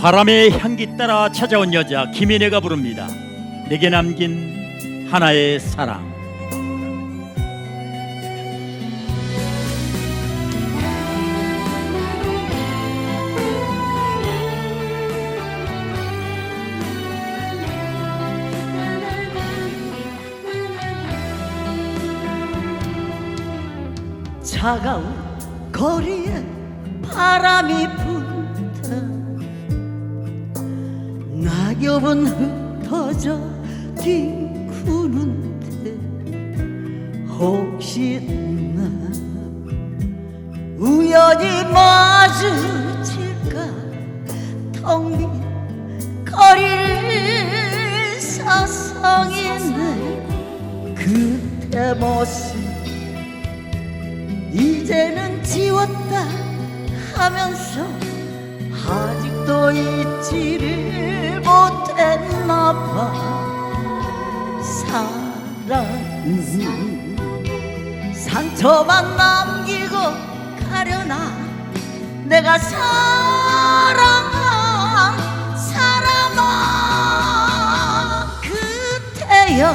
바람의 향기 따라 찾아온 여자 김인혜가 부릅니다. 내게 남긴 하나의 사랑. 차가운 거리에 바람이 분 낙엽은 흩어져 뒹구는데 혹시 나 우연히 마주칠까? 텅빈 거리를 서성이네 그때 모습 이제는 지웠다 하면서 아직도 잊지를 못 했나 봐 사랑은 상처만 남기고 가려나. 내가 사랑한 사람아. 그때여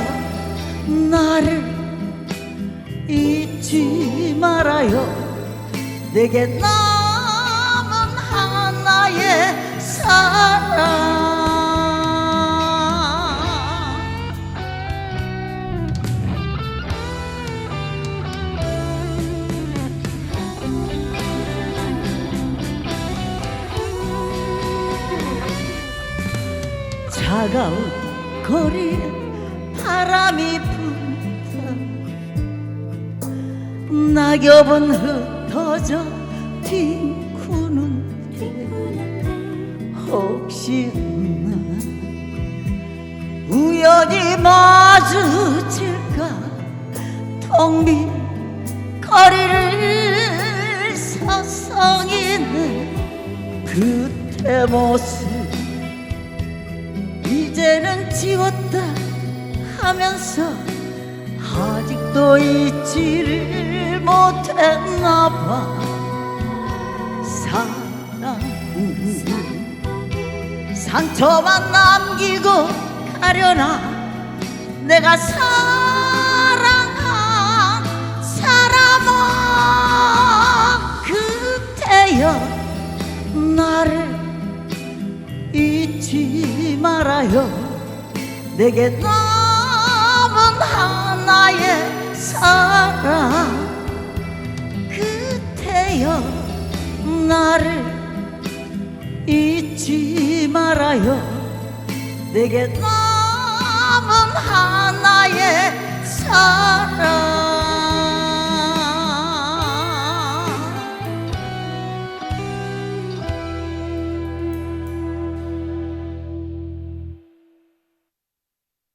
나를 잊지 말아요. 내게 남은 하나의 사랑 차가운 거리에 바람이 분다 낙엽은 흩어져 뒹구는데 혹시 나? 우연히 마주칠까? 텅빈 거리를 서성이네 그때 모습 지웠다 하면서 아직도 잊지를 못했나 봐. 사랑은 상처만 남기고 가려나 내가 사랑한 사람아 그때여 나를 잊지 말아요 내게 남은 하나의 사랑. 그때여 나를 잊지 말아요. 내게 남은 하나의 사랑